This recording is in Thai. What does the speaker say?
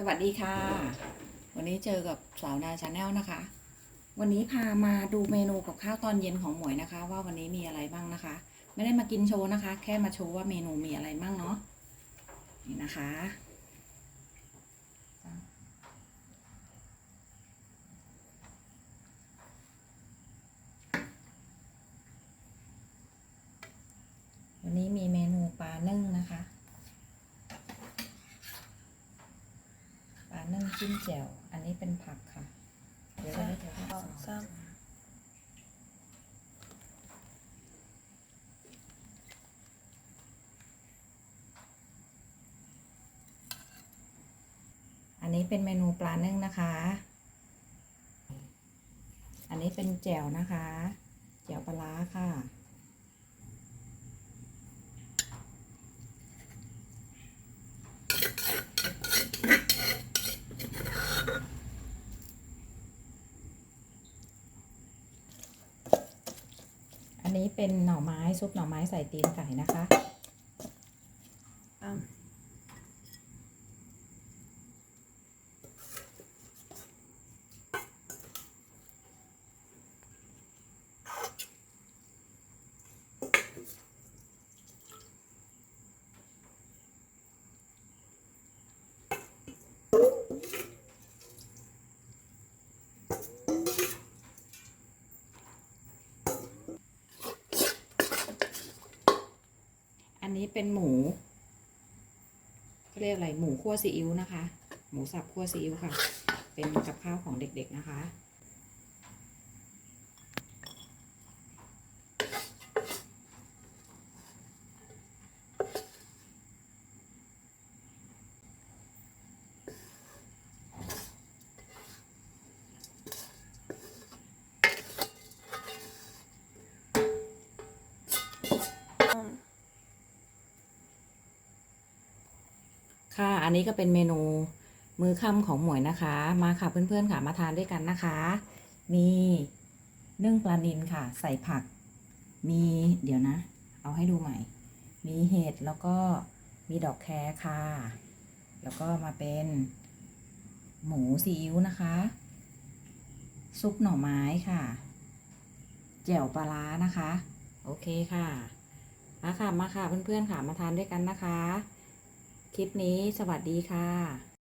สวัสดีค่ะ วันนี้เจอกับสาวนาชาแนลนะคะ วันนี้พามาดูเมนูกับข้าวตอนเย็นของหมวยนะคะ ว่าวันนี้มีอะไรบ้างนะคะ ไม่ได้มากินโชว์นะคะ แค่มาโชว์ว่าเมนูมีอะไรบ้างเนาะนี่นะคะ วันนี้มีเมนูปลานึ่งนะคะ ปลา นึ่งจิ้มแจ่ว อันนี้เป็นผักค่ะ เดี๋ยวเราจะสองสามอันนี้เป็นเมนูปลานึ่งนะคะ อันนี้เป็นแจ่วนะคะ แจ่วปลาร้าค่ะ อันนี้เป็นหน่อไม้ซุปหน่อไม้ใส่ตีนไก่นะคะ อันนี้เป็นหมูเขาเรียกอะไรหมูคั่วซีอิ๊วนะคะ หมูสับคั่วซีอิ๊วค่ะ เป็นกับข้าวของเด็กๆนะคะ ค่ะ อันนี้ก็เป็นเมนูมื้อค่ำของหมวยนะคะ มาค่ะเพื่อนๆค่ะมาทานด้วยกันนะคะ มีนึ่งปลานิลค่ะ ใส่ผัก มีเดี๋ยวนะ เอาให้ดูใหม่ มีเห็ดแล้วก็มีดอกแครค่ะ แล้วก็มาเป็นหมูซีอิ๊วนะคะ ซุปหน่อไม้ค่ะ แจ่วปลาร้านะคะ โอเคค่ะมาค่ะมาค่ะเพื่อนๆค่ะมาทานด้วยกันนะคะ คลิปนี้สวัสดีค่ะ